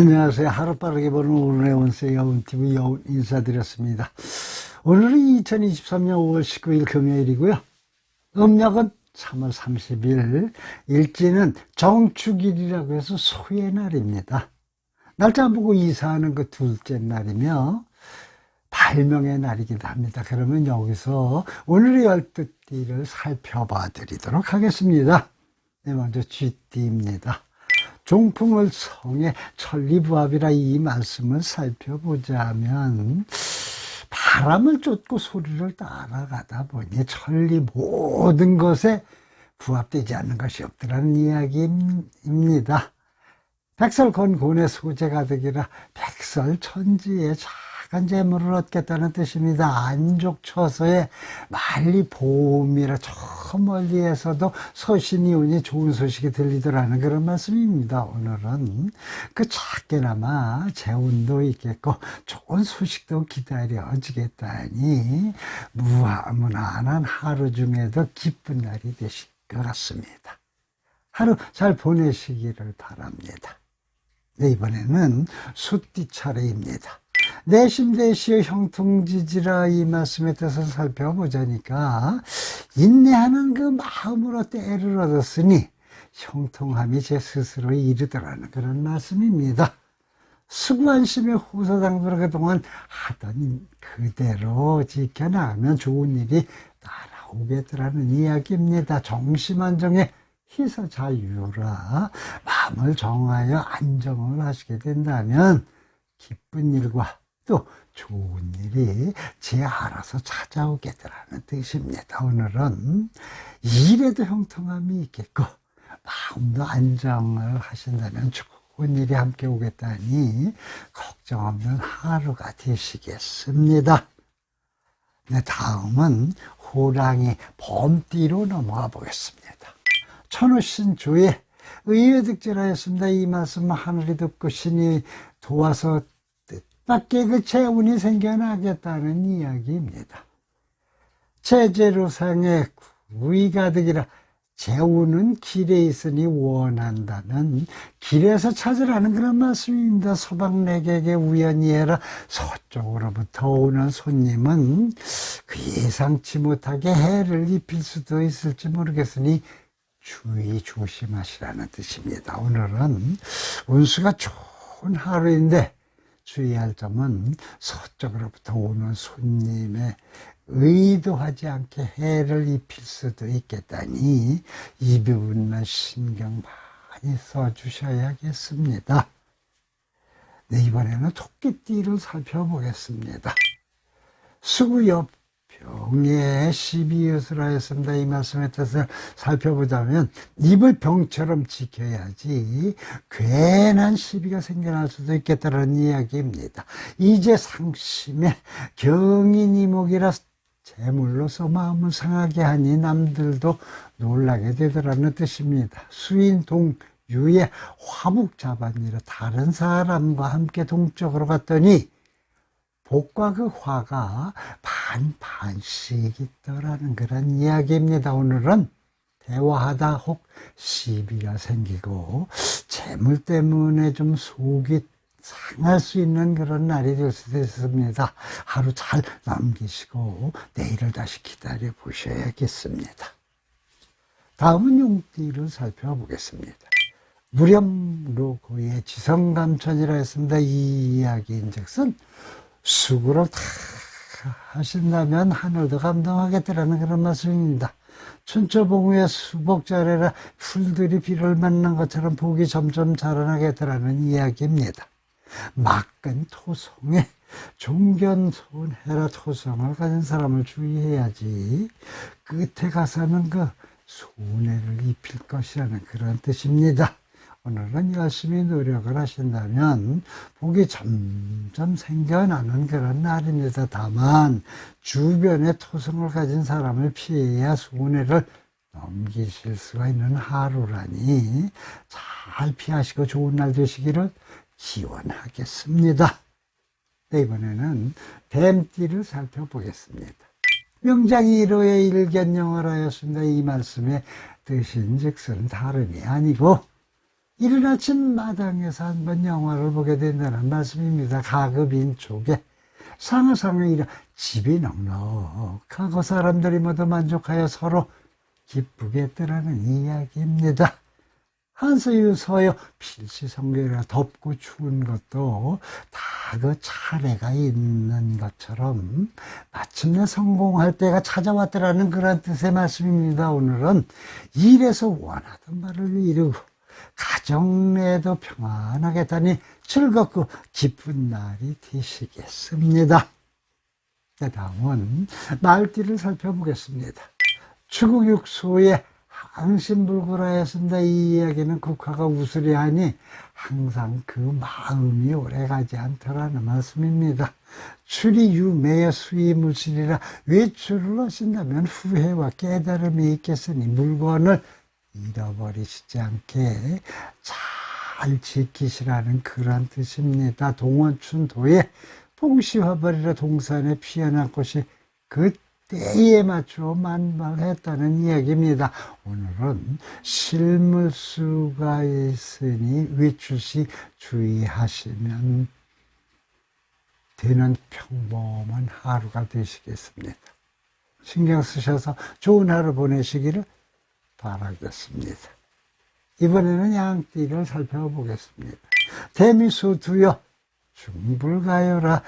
안녕하세요. 하루 빠르게 보는 오늘의 원세 여운TV 여운 인사드렸습니다. 오늘은 2023년 5월 19일 금요일이고요. 음력은 3월 30일, 일지는 정축일이라고 해서 소의 날입니다. 날짜 안 보고 이사하는 그 둘째 날이며, 발명의 날이기도 합니다. 그러면 여기서 오늘의 열뜻띠를 살펴봐 드리도록 하겠습니다. 네, 먼저 쥐띠입니다. 종풍을 성에 천리부합이라 이 말씀을 살펴보자면 바람을 쫓고 소리를 따라가다 보니 천리 모든 것에 부합되지 않는 것이 없더라는 이야기입니다. 백설건곤의 소재가 되기라 백설천지에 작은 재물을 얻겠다는 뜻입니다. 안족 처서에 만리 보험이라 저 멀리에서도 서신이 오니 좋은 소식이 들리더라는 그런 말씀입니다. 오늘은 그 작게나마 재운도 있겠고 좋은 소식도 기다려지겠다니 무한무난한 하루 중에도 기쁜 날이 되실 것 같습니다. 하루 잘 보내시기를 바랍니다. 네, 이번에는 숫띠 차례입니다. 내심대시의 형통지지라 이 말씀에 대해서 살펴보자니까 인내하는 그 마음으로 때를 얻었으니 형통함이 제 스스로 이르더라는 그런 말씀입니다. 수고한심의 호소당부를 그동안 하던 그대로 지켜나가면 좋은 일이 따라오겠더라는 이야기입니다. 정심안정에 희서 자유라 마음을 정하여 안정을 하시게 된다면 기쁜 일과 또 좋은 일이 제 알아서 찾아오겠더라는 뜻입니다. 오늘은 일에도 형통함이 있겠고 마음도 안정을 하신다면 좋은 일이 함께 오겠다니 걱정 없는 하루가 되시겠습니다. 네, 다음은 호랑이 범띠로 넘어가 보겠습니다. 천우신 조에 의외득제라였습니다. 이 말씀 하늘이 듣고 신이 도와서 뜻 밖의 그 재운이 생겨나겠다는 이야기입니다. 제재로상의 구이가득이라 재운은 길에 있으니 원한다는 길에서 찾으라는 그런 말씀입니다. 소방내객의 우연히 해라 서쪽으로부터 오는 손님은 그 예상치 못하게 해를 입힐 수도 있을지 모르겠으니 주의 조심하시라는 뜻입니다. 오늘은 운수가 좋은 하루인데 주의할 점은 서쪽으로부터 오는 손님의 의도하지 않게 해를 입힐 수도 있겠다니 이 부분만 신경 많이 써주셔야겠습니다. 네, 이번에는 토끼띠를 살펴보겠습니다. 수구엽 병의 시비였으라 했습니다. 이 말씀에 뜻을 살펴보자면 입을 병처럼 지켜야지 괜한 시비가 생겨날 수도 있겠다는 이야기입니다. 이제 상심에 경인이목이라 재물로서 마음을 상하게 하니 남들도 놀라게 되더라는 뜻입니다. 수인동 유의 화북자반이라 다른 사람과 함께 동쪽으로 갔더니 복과 그 화가 반 반씩 있더라는 그런 이야기입니다. 오늘은 대화하다 혹 시비가 생기고 재물 때문에 좀 속이 상할 수 있는 그런 날이 될 수도 있습니다. 하루 잘 남기시고 내일을 다시 기다려 보셔야겠습니다. 다음은 용띠를 살펴보겠습니다. 무렴로고의 지성감천이라 했습니다. 이 이야기인 즉슨 수고를 다 하신다면 하늘도 감동하겠다라는 그런 말씀입니다. 춘초봉우의 수복자래라 풀들이 비를 맞는 것처럼 복이 점점 자라나겠다라는 이야기입니다. 막근 토성에 종견소원해라 토성을 가진 사람을 주의해야지 끝에 가서는 그 손해를 입힐 것이라는 그런 뜻입니다. 오늘은 열심히 노력을 하신다면 복이 점점 생겨나는 그런 날입니다. 다만 주변에 토성을 가진 사람을 피해야 손해를 넘기실 수가 있는 하루라니 잘 피하시고 좋은 날 되시기를 기원하겠습니다. 네, 이번에는 뱀띠를 살펴보겠습니다. 명장이 1호의 일견 영어라였습니다. 이 말씀의 뜻인 즉슨 다름이 아니고 이른 아침 마당에서 한 번 영화를 보게 된다는 말씀입니다. 가급인 쪽에 상하상이라 집이 넉넉하고 사람들이 모두 만족하여 서로 기쁘겠더라는 이야기입니다. 한서유 서여 필시성교라 덥고 추운 것도 다 그 차례가 있는 것처럼 마침내 성공할 때가 찾아왔더라는 그런 뜻의 말씀입니다. 오늘은 일에서 원하던 바를 이루고 가정 내도 평안하게 다니 즐겁고 기쁜 날이 되시겠습니다. 그 다음은 말띠를 살펴보겠습니다. 추국육수에 항신불구라였습니다. 이 이야기는 국화가 우스리하니 항상 그 마음이 오래가지 않더라는 말씀입니다. 출이 유매의 수의 물질이라 외출을 하신다면 후회와 깨달음이 있겠으니 물건을 잃어버리시지 않게 잘 지키시라는 그런 뜻입니다. 동원춘도에 봉시화벌이라 동산에 피어난 꽃이 그 때에 맞추어 만발했다는 이야기입니다. 오늘은 실물수가 있으니 외출시 주의하시면 되는 평범한 하루가 되시겠습니다. 신경 쓰셔서 좋은 하루 보내시기를 바라겠습니다. 이번에는 양띠를 살펴보겠습니다. 대미수 두여 중불가요라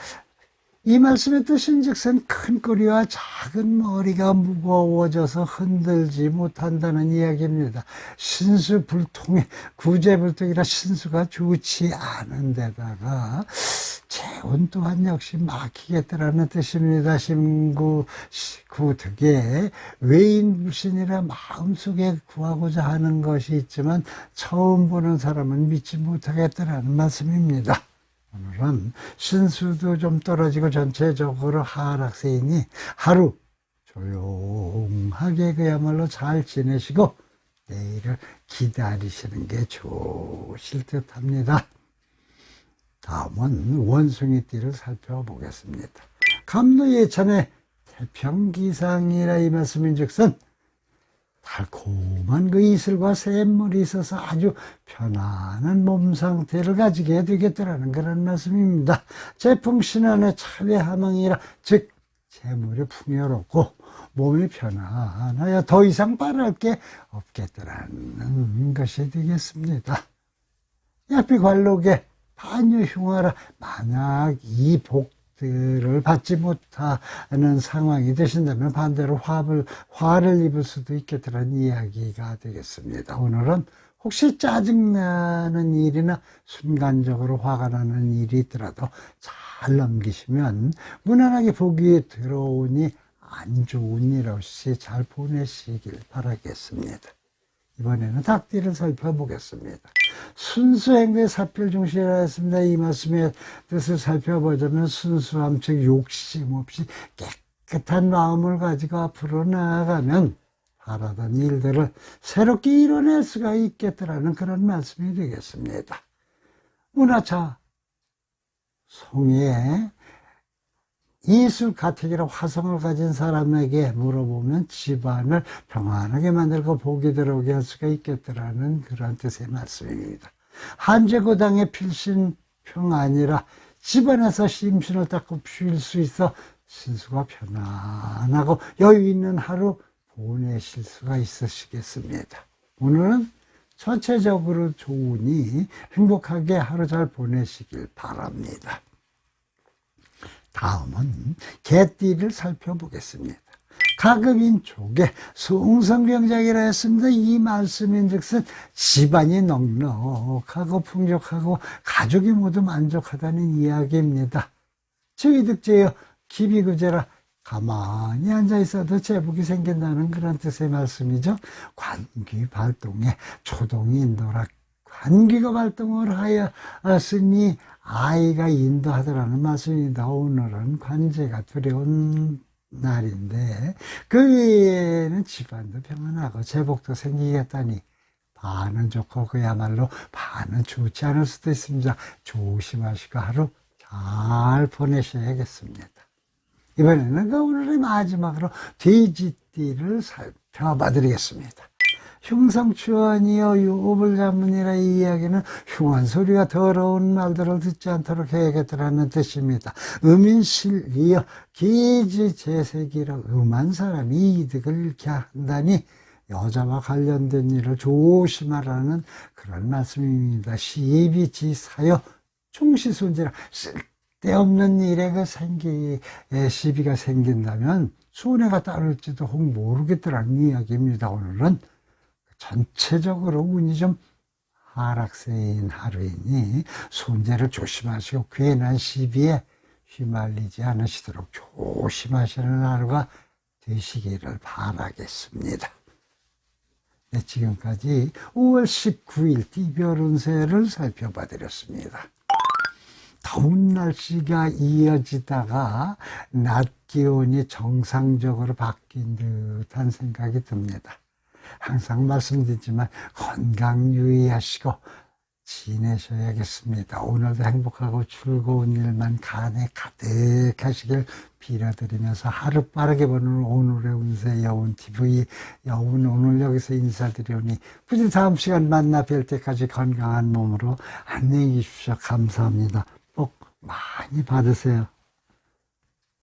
이 말씀의 뜻인즉슨 큰 꼬리와 작은 머리가 무거워져서 흔들지 못한다는 이야기입니다. 신수불통에 구제불통이라 신수가 좋지 않은 데다가 재혼 또한 역시 막히겠다라는 뜻입니다. 신구 구득에 외인불신이라 마음속에 구하고자 하는 것이 있지만 처음 보는 사람은 믿지 못하겠다라는 말씀입니다. 오늘은 신수도 좀 떨어지고 전체적으로 하락세이니 하루 조용하게 그야말로 잘 지내시고 내일을 기다리시는 게 좋으실 듯 합니다. 다음은 원숭이 띠를 살펴보겠습니다. 감로 예천의 태평기상이라 이 말씀인 즉슨 달콤한 그 이슬과 샘물이 있어서 아주 편안한 몸 상태를 가지게 되겠더라는 그런 말씀입니다. 제풍 신안의 차례 하망이라 즉 재물이 풍요롭고 몸이 편안하여 더 이상 바랄 게 없겠더라는 것이 되겠습니다. 약비 관록 에 반유흉하라 만약 이 복들을 받지 못하는 상황이 되신다면 반대로 화를, 화를 입을 수도 있겠다는 이야기가 되겠습니다. 오늘은 혹시 짜증나는 일이나 순간적으로 화가 나는 일이 있더라도 잘 넘기시면 무난하게 보기에 들어오니 안 좋은 일 없이 잘 보내시길 바라겠습니다. 이번에는 닭띠를 살펴보겠습니다. 순수행의 사필 중시라 했습니다. 이 말씀의 뜻을 살펴보자면 순수함, 즉 욕심 없이 깨끗한 마음을 가지고 앞으로 나아가면 바라던 일들을 새롭게 이뤄낼 수가 있겠더라는 그런 말씀이 되겠습니다. 문화차 송이에 이술 가택이라 화성을 가진 사람에게 물어보면 집안을 평안하게 만들고 복이 들어오게 할 수가 있겠더라는 그런 뜻의 말씀입니다. 한제고당의 필신평 아니라 집안에서 심신을 닦고 쉴 수 있어 신수가 편안하고 여유 있는 하루 보내실 수가 있으시겠습니다. 오늘은 전체적으로 좋으니 행복하게 하루 잘 보내시길 바랍니다. 다음은 개띠를 살펴보겠습니다. 가급인 쪽에 송성병작이라 했습니다. 이 말씀인 즉슨 집안이 넉넉하고 풍족하고 가족이 모두 만족하다는 이야기입니다. 저희득제여 기비구제라 가만히 앉아 있어도 제복이 생긴다는 그런 뜻의 말씀이죠. 관귀 발동에 초동이 인도라 관귀가 발동을 하였으니 아이가 인도하더라는 말씀입니다. 오늘은 관제가 두려운 날인데 그 외에는 집안도 평안하고 제복도 생기겠다니 반은 좋고 그야말로 반은 좋지 않을 수도 있습니다. 조심하시고 하루 잘 보내셔야겠습니다. 이번에는 그 오늘의 마지막으로 돼지띠를 살펴봐 드리겠습니다. 흉성추원이여 유업을 잡으니라 이 이야기는 흉한 소리가 더러운 말들을 듣지 않도록 해야겠다라는 뜻입니다. 음인실이여 기지재색이라 음한 사람이 이득을 잃게 한다니 여자와 관련된 일을 조심하라는 그런 말씀입니다. 시비지사여 충시순지라 쓸데없는 일에 그 생기 에, 시비가 생긴다면 손해가 따를지도 혹 모르겠더라는 이야기입니다. 오늘은 전체적으로 운이 좀 하락세인 하루이니 손재를 조심하시고 괜한 시비에 휘말리지 않으시도록 조심하시는 하루가 되시기를 바라겠습니다. 네, 지금까지 5월 19일 띠별 운세를 살펴봐 드렸습니다. 더운 날씨가 이어지다가 낮 기온이 정상적으로 바뀐 듯한 생각이 듭니다. 항상 말씀드리지만 건강 유의하시고 지내셔야겠습니다. 오늘도 행복하고 즐거운 일만 간에 가득하시길 빌어드리면서 하루 빠르게 보는 오늘의 운세 여운 TV 여운 오늘 여기서 인사드리오니 부디 다음 시간 만나 뵐 때까지 건강한 몸으로 안녕히 계십시오. 감사합니다. 복 많이 받으세요.